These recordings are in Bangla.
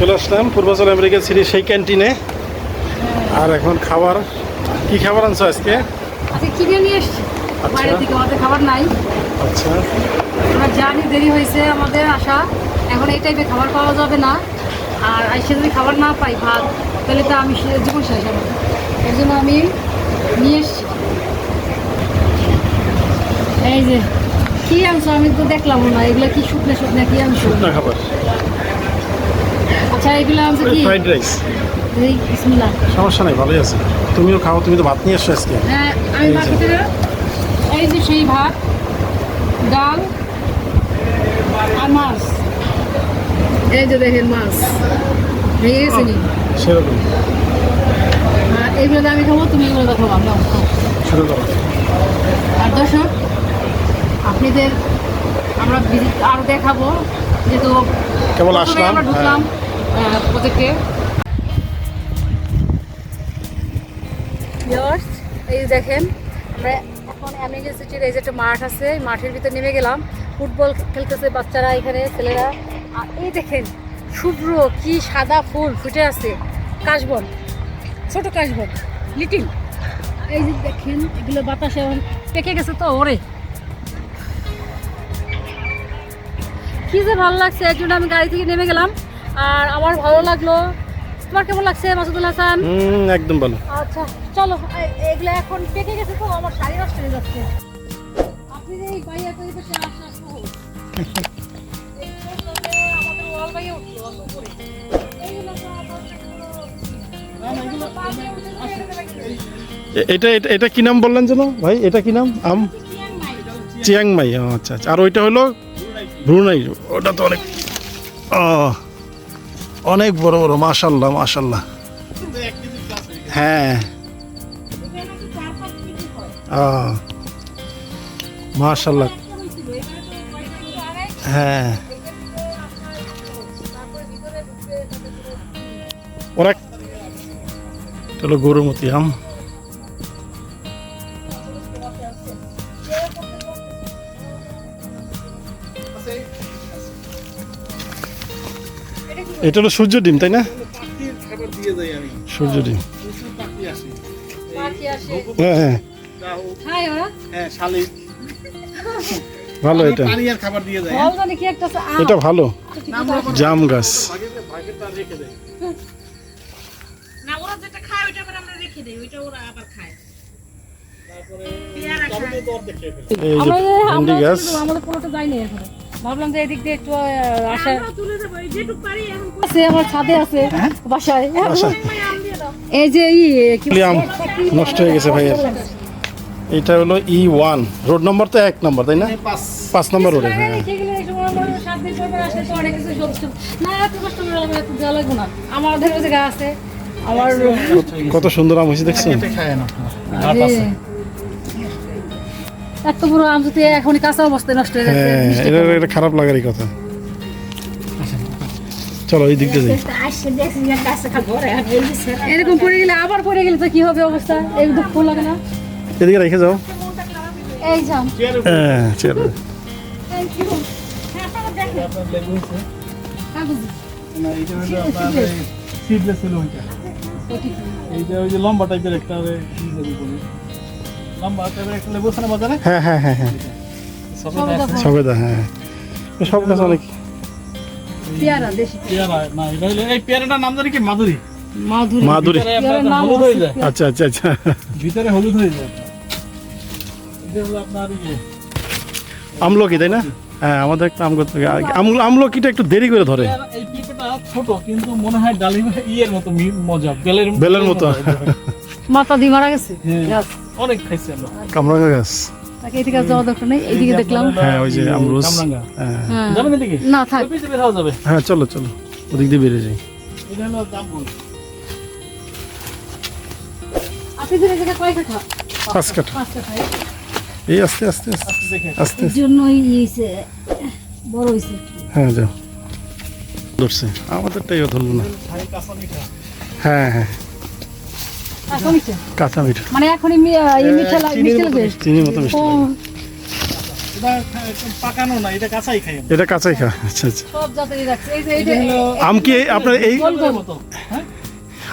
চলে আসলাম। পূর্বাচল আমেরিকা সিটির সেই ক্যান্টিনে। আর এখন খাবার কি খাবার আনছো আজকে? আজকে কিনে নিয়ে এসছি। আচ্ছা। বাইরে থেকে আমাদের খাবার নাই। আচ্ছা। আমরা জানি দেরি হয়েছে আমাদের আসা। এখন এই খাবার পাওয়া যাবে না। আর আইসে যদি খাবার না পাই ভাত তাহলে তো আমি জীবন শেষ হবে এর জন্য আমি নিয়ে এসছি। এই যে কি আনছো? আমি তো দেখলাম না। এগুলো কি শুকনো শুকনো কি আনছো? শুকনা খাবার। আচ্ছা এগুলো আনছো কি? ফ্রাইড রাইস সমস্যা নাই ভালোই আছে। তুমিও খাও তুমি তো ভাত নিয়ে এসছো আজকে। হ্যাঁ আমি যে। এই যে সেই ভাত ডাল আর মাছ। এই যে দেখেন মাছ। ভেঙে গেছে নি? সেরকম। এইগুলো আমি খাব তুমি এগুলো খাব আমরা শুরু করো। আর দর্শক আপনাদের আমরা আরও দেখাবো যেহেতু কেবল আসলাম, আমরা ঢুকলাম। প্রজেক্টে এই দেখেন, আমরা এখন আমেরিকা সিটির এই যে একটা মাঠ আছে মাঠের ভিতরে নেমে গেলাম। ফুটবল খেলতেছে বাচ্চারা এখানে, ছেলেরা। আর এই দেখেন, শুভ্র কি সাদা ফুল ফুটে আছে। কাশবন, ছোট কাশবন লিটিল এই যে দেখেন, এগুলো বাতাসে পেকে গেছে তো ওরে। কি যে ভালো লাগছে, এর আমি গাড়ি থেকে নেমে গেলাম। আর আমার ভালো লাগল। তোমার কেমন লাগছে মাসুদুল হাসান? একদম ভালো। আচ্ছা চলো এগুলো এখন পেকে গেছে তো আমার শাড়ি নষ্ট হয়ে যাচ্ছে। আপনি যে এই বাইয়া করে বসে আসা। এটা এটা কি নাম বললেন যেন? ভাই এটা কি নাম? আম? Chiang Mai. আচ্ছা আচ্ছা। আর ওইটা হলো ব্রুনাই। ওটা তো অনেক ও অনেক বড় বড় মাশাল্লাহ মাশাল্লাহ। হ্যাঁ। হয়। মাশাল্লাহ। হ্যাঁ। অনেক চলো গরুমতি আম। এটা হলো সূর্য ডিম তাই না? সূর্য ডিম। হ্যাঁ হ্যাঁ? হ্যাঁ ভালো এটা। পানি আর খাবার দিয়ে যায় ফল জানি কি একটা আছে, আম। এটা ভালো। জাম গাছ। ভাগের ভাগেরটা রেখে দেয় না ওরা যেটা খায় ওইটা আবার আমরা আমাদের কোনোটা যায়নি এখনও। ভাবলাম যে এদিক দিয়ে একটু আসা আমরা তুলে দেবো এই যেটুক পারি এখন আছে আমার ছাদে আছে বাসায়। আম দিয়ে দাও। এই যে ই আম নষ্ট হয়ে গেছে ভাইয়ের এটা হলো ই ওয়ান রোড নম্বর তো এক নম্বর তাই না? পাঁচ। পাঁচ নম্বর রোডে হ্যাঁ। কিছু আছে আমার কত সুন্দর আম হয়েছে দেখছেন? খায় না আরে, এত বড় আম যদি এখনই কাঁচা অবস্থায় নষ্ট হয়ে যাচ্ছে হ্যাঁ এটা। এটা খারাপ লাগারই কথা। চলো এই দিক দিয়ে যাই এরকম পড়ে গেলে আবার পড়ে গেলে তো কি হবে অবস্থা? এই দুঃখ লাগে না? এদিকে রেখে যাও। এই যাম হ্যাঁ চলো। এইটা হলো আপনার সিডলেস হলো ওইটা এইটা ওই যে লম্বা টাইপের একটা হ্যাঁ হ্যাঁ হ্যাঁ হ্যাঁ। সবেদা হ্যাঁ সব গাছ অনেক। পেয়ারা দেশি পেয়ারা। না এই পেয়ারাটার নাম জানি কি? মাধুরী মাধুরী মাধুরী ভিতরে আপনার পেয়ারার নাম হলুদ হয়ে যায়। আচ্ছা আচ্ছা আচ্ছা। ভিতরে হলুদ হয়ে যায়। এটা হলো আপনার ইয়ে। আমলকি তাই না? হ্যাঁ আমাদের একটা আম। আগে আমলকিটা একটু দেরি করে ধরে। এই পেঁপেটা ছোট কিন্তু মনে হয় ডালিম ইয়ের মতো মজা বেলের বেলের মতো। মাথা দিয়ে মারা গেছে? হ্যাঁ। গাছ। অনেক খাইছি আমরা। কামরাঙ্গা গাছ। তাকে এদিকে যাওয়া দরকার নেই এইদিকে দেখলাম। হ্যাঁ, ওই যে আমরুজ। কামরাঙ্গা। হ্যাঁ। হ্যাঁ যাবেন এদিকে? না থাক। বের হওয়া যাবে। হ্যাঁ চলো চলো। ওদিক দিয়ে বেরিয়ে যাই। এটা হলো জামরুল। আপনাদের এই জায়গায় কয় কাঠা? পাঁচ কাঠা। পাঁচ কাঠা। এই আস্তে আস্তে আস্তে জন্যই বড় হ্যাঁ যাও। ধরছে। আমাদেরটাইও ধরবো না। ভাই কাঁচা মিঠা। হ্যাঁ হ্যাঁ। কাঁচা মিঠা মানে এখনই মিঠা লাগ- চিনির মতো মিষ্টি, চিনির মতো মিষ্টি ও। লাগে। এটা খা- একদম পাকানো না এটা কাঁচাই খাই আমরা। এটা কাঁচাই খা আচ্ছা আচ্ছা। সব জাতেরই রাখছে। এই যে এই এটা যে হলো আম কি আপনার এই গোল গোল। মতো হ্যাঁ?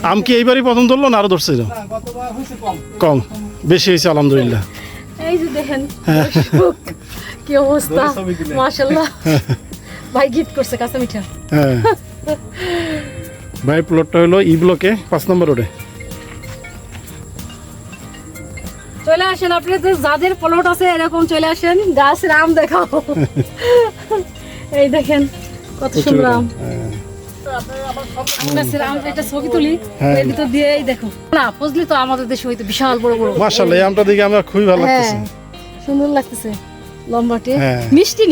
আম কি এইবারই প্রথম ধরলো না আরও ধরছে কম। কম। বেশি হয়েছে আলহামদুলিল্লাহ। এই যে দেখেন কি অবস্থা ধরে ছবি দিলে। মাশাল্লাহ ভাই গিফট করছে কাঁচা মিঠা হ্যাঁ। ভাই প্লটটা হলো ই ব্লকে পাঁচ নম্বর রোডে চলে আসেন আপনি তো যাদের প্লট আছে এরকম চলে আসেন। গাছের আম দেখাও। এই দেখেন কত সুন্দর আম লাগতেছে। লম্বাটে। মিষ্টি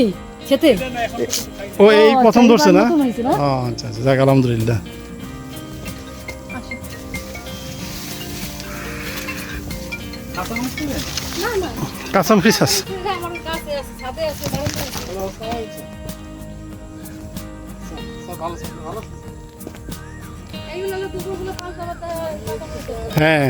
খেতে? ও এই প্রথম ধরছে না? আচ্ছা আচ্ছা আলহামদুলিল্লাহ। ডাল মরিচ আছে? হ্যাঁ,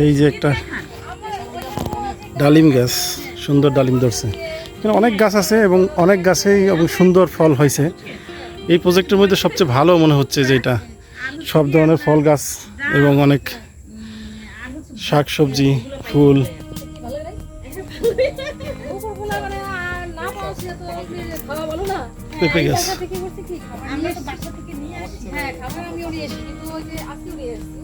এই যে একটা ডালিম গাছ সুন্দর ডালিম ধরছে এখানে অনেক গাছ আছে এবং অনেক গাছেই এবং সুন্দর ফল হয়েছে। এই প্রজেক্টের মধ্যে সবচেয়ে ভালো মনে হচ্ছে যে এটা। সব ধরনের ফল গাছ এবং অনেক শাক সবজি ফুল গাছ। হ্যাঁ, খাবার নিয়ে এসেছি, ওই যে আজকেও নিয়ে এসেছি।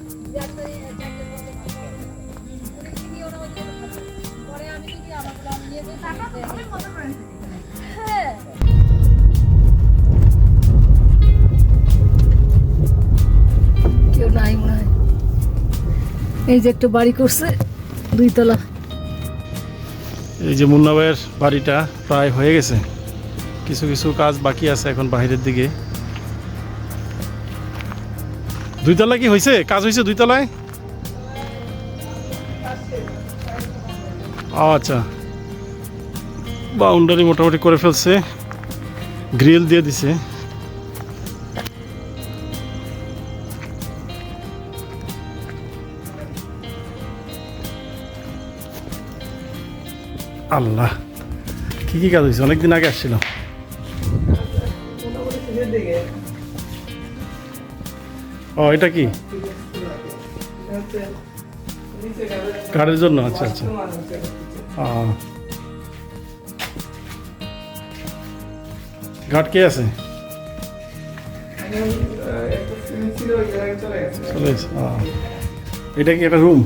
কেউ নাই মনে হয়। এই যে একটা বাড়ি করছে দুই তলা এই যে মুন্না ভাইয়ের বাড়িটা প্রায় হয়ে গেছে। কিছু কিছু কাজ বাকি আছে এখন বাইরের দিকে। দুইতলা কি হয়েছে কাজ হয়েছে দুইতলায়? আচ্ছা। বাউন্ডারি মোটামুটি করে ফেলছে। গ্রিল দিয়ে দিছে। আল্লাহ, কি কি কাজ হয়েছে? অনেকদিন আগে আসছিলাম। ও, এটা কি? কারের জন্য? আচ্ছা আচ্ছা। ঘাট কে আছে? চলে। এটা কি একটা রুম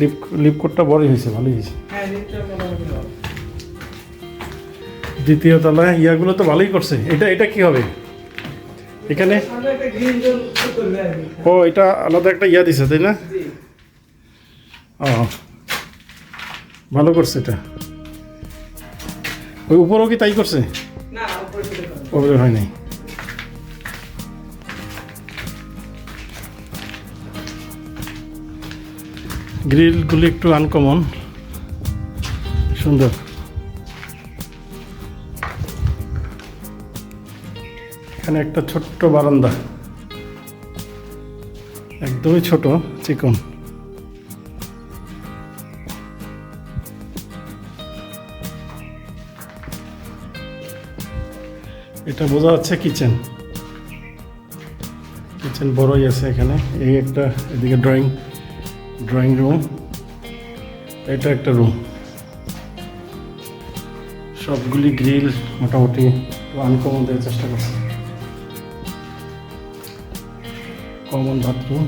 লিপ লিপ কোডটা বড়ই হয়েছে ভালোই হয়েছে। দ্বিতীয় তলায় ইয়াগুলো তো ভালোই করছে। এটা এটা কি হবে? এখানে? ও এটা আলাদা একটা ইয়া দিছে তাই না? ও ভালো করছে এটা। ওই উপরও কি তাই করছে? ওপরে হয় নাই। গ্রিলগুলি একটু আনকমন। সুন্দর। এখানে একটা ছোট্ট বারান্দা। একদমই ছোট চিকন। এটা বোঝা যাচ্ছে কিচেন কিচেন বড়ই আছে এখানে। এই একটা এদিকে ড্রয়িং ড্রয়িং রুম এটা একটা রুম সবগুলি গ্রিল মোটামুটি আনকমন দেওয়ার চেষ্টা করছে। Common bathroom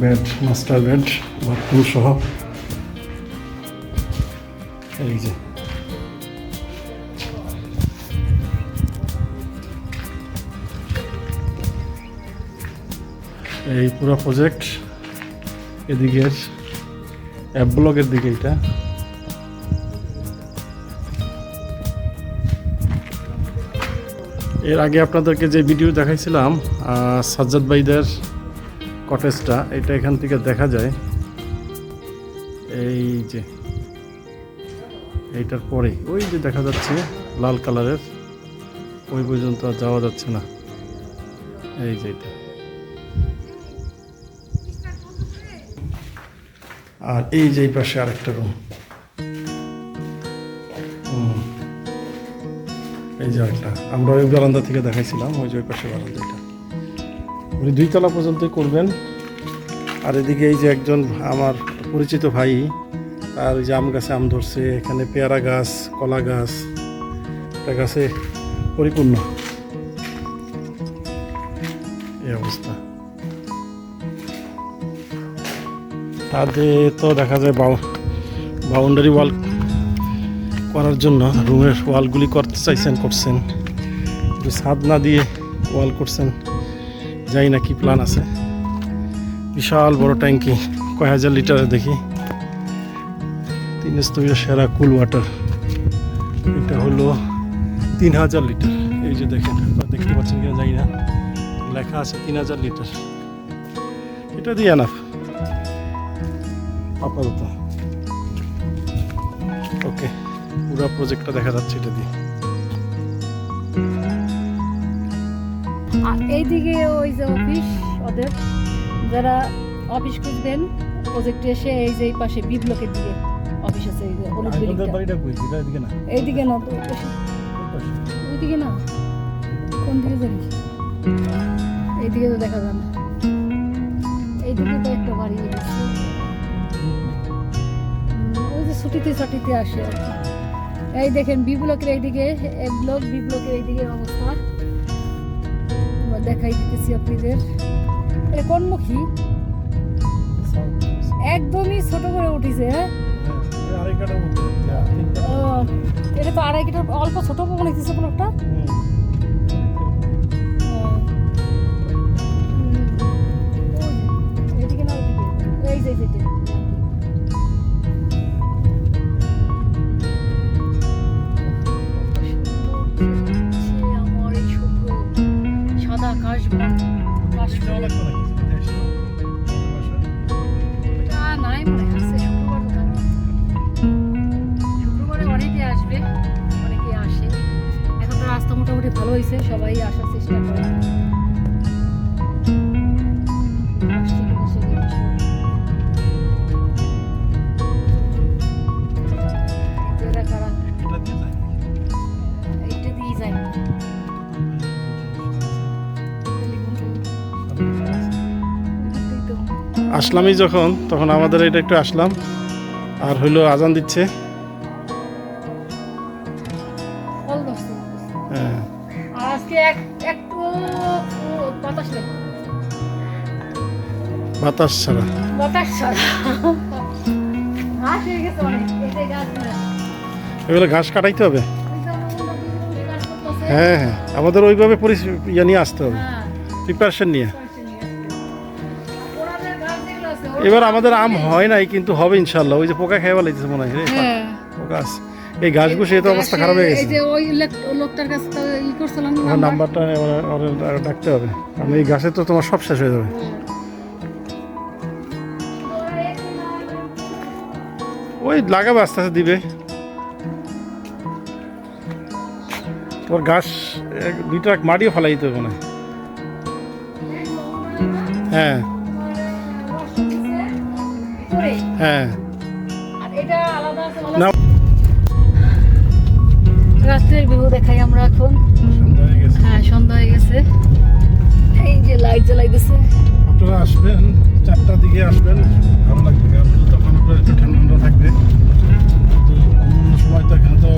bed master bed bathroom সহ। এই যে। এই পুরো প্রজেক্ট এদিকের অ্যাপ ব্লগের দিকে এটা। এর আগে আপনাদেরকে যে ভিডিও দেখাইছিলাম সাজ্জাদ ভাইদের কটেজটা এটা এখান থেকে দেখা যায়। এই যে। এইটার পরে ওই যে দেখা যাচ্ছে লাল কালারের, ওই পর্যন্ত আর যাওয়া যাচ্ছে না। এই যে এটা। আর এই যে পাশে আরেকটা রুম এই যে একটা আমরা ওই বারান্দা থেকে দেখাইছিলাম, ওই যে ওই পাশে বারান্দা এটা। উনি দুইতলা পর্যন্তই করবেন। আর এদিকে এই যে একজন আমার পরিচিত ভাই তার ওই যে আম গাছে আম ধরছে, এখানে পেয়ারা গাছ, কলা গাছ একটা গাছে পরিপূর্ণ। এই অবস্থা। তাতে তো দেখা যায় বাউন্ডারি ওয়াল করার জন্য রুমের ওয়ালগুলি করতে চাইছেন, করছেন। ছাদ না দিয়ে ওয়াল করছেন, জানি না কি প্ল্যান আছে। বিশাল বড় ট্যাঙ্কি, কয় হাজার লিটারের দেখি। তিন স্তরীয় সেরা কুল ওয়াটার এটা হলো তিন হাজার লিটার এই যে দেখেন দেখতে পাচ্ছেন কিনা জানি না। লেখা আছে তিন হাজার লিটার এটা দিয়ে না আপাতত। ওকে পুরো প্রজেক্টটা দেখা যাচ্ছে এটা দিয়ে। এইদিকে ওই যে অফিস ওদের যারা অফিস খুঁজবেন প্রজেক্টে এসে এই যে এই পাশে বি ব্লকের দিকে অফিস আছে এইদিকে না। তো ওইদিকে না। কোন দিকে এইদিকে তো দেখা যায় না। এইদিকে তো একটা বাড়ি ওই যে ছুটিতে ছুটিতে আসে। এই দেখেন বি ব্লকের এইদিকে এ ব্লক বি ব্লকের এইদিকে অবস্থা। দেখাই দিতেছি আপনাদের। এটা কোনমুখী। একদমই ছোট করে উঠিছে হ্যাঁ? এটা তো আড়াই অল্প ছোট মনে হইতেছে আমার এই শুভ্র সাদা কাশবন কাশফুলের ওটা হয়েছে, সবাই আসার চেষ্টা করে। আসলামই যখন, তখন আমাদের এটা একটু আসলাম। আর হইল আজান দিচ্ছে। বাতাস ছাড়া। বাতাস হয়ে গাছগুলো এগুলো ঘাস কাটাইতে হবে। হ্যাঁ হ্যাঁ আমাদের ওইভাবে ইয়ে নিয়ে আসতে হবে। হ্যাঁ, প্রিপারেশন নিয়ে। পাশে নিয়ে। এবার আমাদের আম হয় নাই কিন্তু হবে ইনশাল্লাহ ওই যে পোকা খেয়ে বলাইতেছে মনে হয় রে হ্যাঁ। পোকা আছে। এই গাছ বসে তো অবস্থা খারাপ হয়ে গেছে। ওই লোকটার কাছে তো ই করছিলাম নাম্বারটা ডাকতে হবে। কারণ এই গাছে তো তোমার সব শেষ হয়ে যাবে। ওই লাগাবে আস্তে আস্তে দিবে। তোর গাছ এক দুই ট্রাক মাটিও ফেলাই দিতে মনে হয়। হ্যাঁ। রাত্রের ভিউ দেখাই আমরা এখন। হ্যাঁ সন্ধ্যা হয়ে গেছে। এই যে লাইট জ্বালাই দিছে আপনারা আসবেন। চারটার দিকে আসবেন ভালো লাগবে কারণ তখন আপনার একটু ঠান্ডা ঠান্ডা থাকবে। তো অন্য সময় তো এখানে তো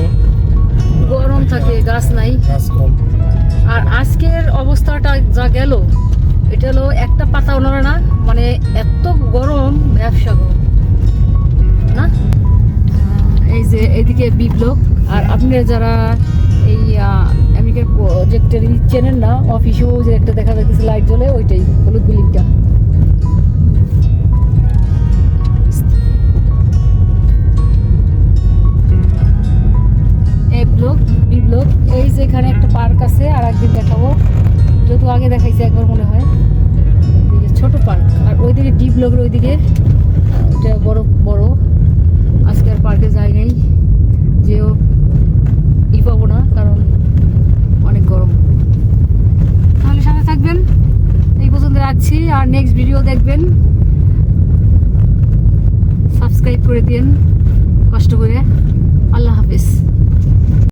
গরম থাকে গাছ নাই। গাছ কম। আর আজকের অবস্থাটা যা গেল এটা হলো একটা পাতা ওনারা না মানে এত গরম ব্যবসা গরম। না? এই যে এদিকে বিপ্লব আর আপনারা যারা এই আমেরিকার প্রজেক্টের চেনেন না অফিসেও যে একটা দেখা যাচ্ছে লাইট জ্বলে ওইটাই হলুদ বিল্ডিংটা। এ ব্লক বি ব্লক এই যে এখানে একটা পার্ক আছে আর একদিন দেখাবো। যদিও আগে দেখাইছি একবার মনে হয়। এদিকে ছোট পার্ক আর ওইদিকে ডি ব্লকের ওইদিকে এটা বড় বড়। আজকে আর পার্কে যাই নাই, যেও ই পাবো না, কারণ অনেক গরম। তাহলে সাথে থাকবেন, এই পর্যন্ত রাখছি, আর নেক্সট ভিডিও দেখবেন। সাবস্ক্রাইব করে দিন কষ্ট করে। আল্লাহ হাফিজ।